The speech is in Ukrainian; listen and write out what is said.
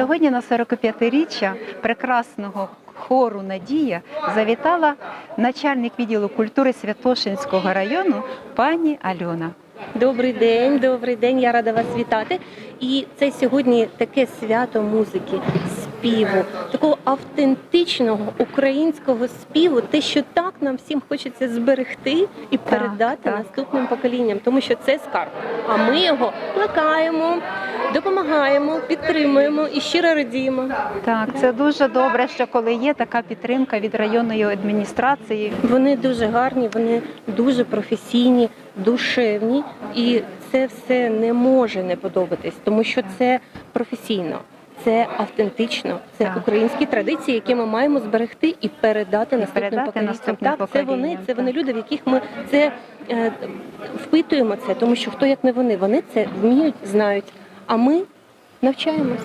Сьогодні на 45-річчя прекрасного хору Надія завітала начальник відділу культури Святошинського району пані Альона. Добрий день, добрий день. Я рада вас вітати. І це сьогодні таке свято музики, співу, такого автентичного українського співу, те, що так нам всім хочеться зберегти і передати так. наступним поколінням, тому що це скарб. А ми його плекаємо, допомагаємо, підтримуємо і щиро радіємо. Так, це дуже добре, що коли є така підтримка від районної адміністрації. Вони дуже гарні, вони дуже професійні, душевні, і це все не може не подобатись, тому що це професійно. Це автентично, це Так. українські традиції, які ми маємо зберегти і передати наступним передати поколінням. наступним так, це вони, поколінням, це вони люди, в яких ми це е, впитуємо це, тому що хто як не вони, вони це вміють, знають. А ми навчаємось.